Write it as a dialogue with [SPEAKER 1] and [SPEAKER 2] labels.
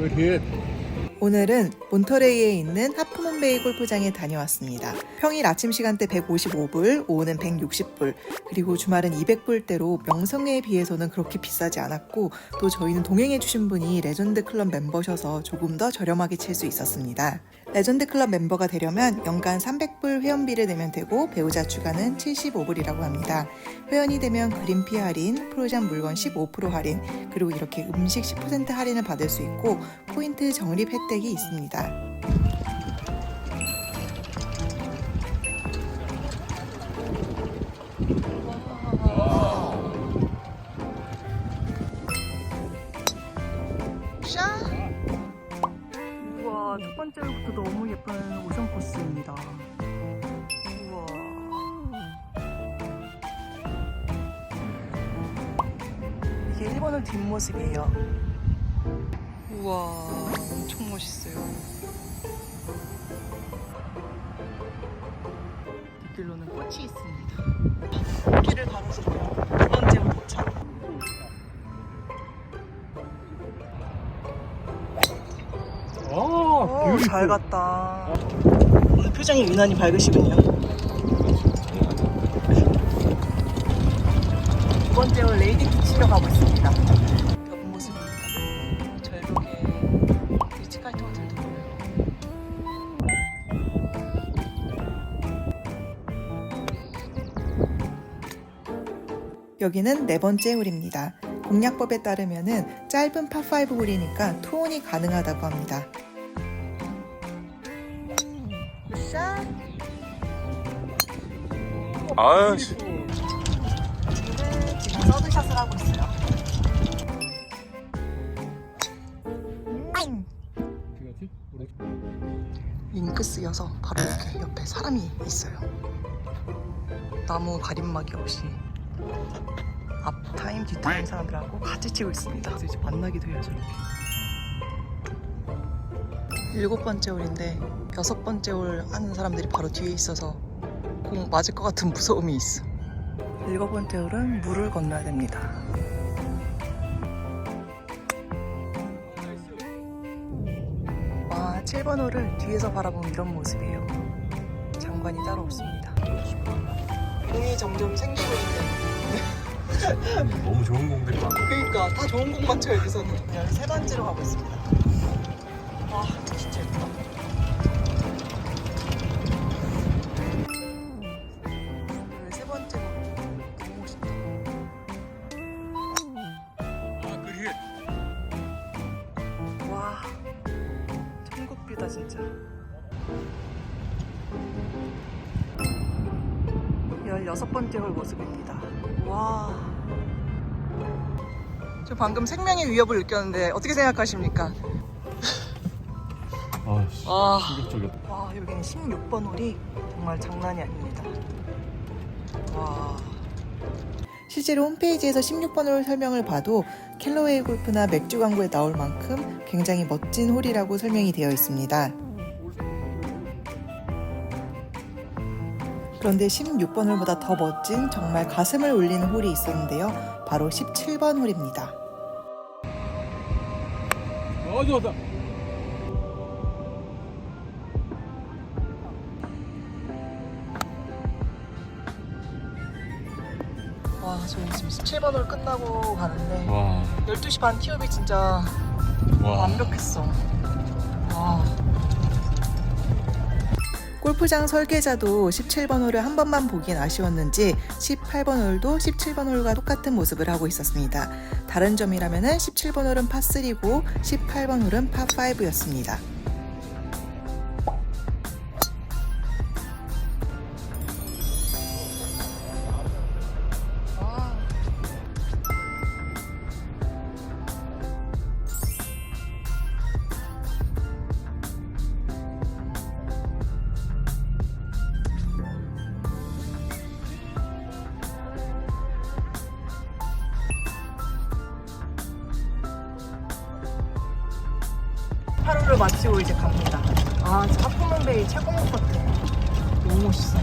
[SPEAKER 1] Good hit.
[SPEAKER 2] 오늘은 몬터레이에 있는 하프문베이 골프장에 다녀왔습니다. 평일 아침 시간대 155불, 오후는 160불, 그리고 주말은 200불대로 명성에 비해서는 그렇게 비싸지 않았고 또 저희는 동행해주신 분이 레전드 클럽 멤버셔서 조금 더 저렴하게 칠 수 있었습니다. 레전드 클럽 멤버가 되려면 연간 300불 회원비를 내면 되고 배우자 추가는 75불이라고 합니다. 회원이 되면 그린피 할인, 프로전 물건 15% 할인, 그리고 이렇게 음식 10% 할인을 받을 수 있고 포인트 적립 혜택 이 있습니다. 샤! 우와, 첫 번째 홀부터 너무 예쁜 오션 코스입니다. 우와. 이게 1번홀 뒷모습이에요. 우와, 멋있어요. 뒷길로는 꽃이 있습니다. 길을 가로서 두 번째 홀차.
[SPEAKER 1] Oh,
[SPEAKER 2] 오. 잘 갔다. 오늘 표정이 유난히 밝으시군요. 두 번째 홀 레이디 피치로 가고 있습니다. 여기는 네 번째 홀입니다. 공략법에 따르면은 짧은 파5 홀이니까 투혼이 가능하다고 합니다. 샷!
[SPEAKER 3] 아유,
[SPEAKER 2] 네, 지금 서드샷을 하고 있어요. 음,
[SPEAKER 1] 어떻게 갔지?
[SPEAKER 2] 링크스여서 바로 이렇게 옆에 사람이 있어요. 나무 가림막이 없이 앞타임, 뒷타임 사람들하고 같이 치고 있습니다. 그래서 이제 만나기도 해요, 저렇게. 일곱 번째 홀인데 여섯 번째 홀 하는 사람들이 바로 뒤에 있어서 공 맞을 것 같은 무서움이 있어. 일곱 번째 홀은 물을 건너야 됩니다. 와, 7번 홀을 뒤에서 바라보면 이런 모습이에요. 장관이 따로 없습니다. 공이 점점 생기고 있는데.
[SPEAKER 3] 너무 좋은 공들이 많아.
[SPEAKER 2] 그러니까 다 좋은 공 맞춰 여기서는. 여기 세 번째로 가고 있습니다. 와, 진짜 예쁘다. 여기 세 번째로 너무 멋있다.
[SPEAKER 3] 아, hit.
[SPEAKER 2] 와, 천국뷰다 진짜. 열여섯 번째 홀 모습입니다. 와. 저 방금 생명의 위협을 느꼈는데 어떻게 생각하십니까?
[SPEAKER 1] 아, 씨.
[SPEAKER 2] 아.
[SPEAKER 1] 충격적이었다.
[SPEAKER 2] 와 여기는 16번 홀이 정말 장난이 아닙니다. 와. 실제로 홈페이지에서 16번 홀 설명을 봐도 캘러웨이 골프나 맥주 광고에 나올 만큼 굉장히 멋진 홀이라고 설명이 되어 있습니다. 그런데 16번 홀보다 더 멋진 정말 가슴을 울리는 홀이 있었는데요. 바로 17번 홀입니다.
[SPEAKER 1] 어, 좋았다.
[SPEAKER 2] 와, 저희 지금 17번 홀 끝나고 가는데
[SPEAKER 1] 와,
[SPEAKER 2] 12시 반 티업이 진짜
[SPEAKER 1] 와.
[SPEAKER 2] 완벽했어. 와. 골프장 설계자도 17번 홀을 한 번만 보긴 아쉬웠는지 18번 홀도 17번 홀과 똑같은 모습을 하고 있었습니다. 다른 점이라면 17번 홀은 파3고 18번 홀은 파5였습니다. 하루를 마치고 이제 갑니다. 아, 진짜 하프문베이 최고 것 같아. 너무 멋있어.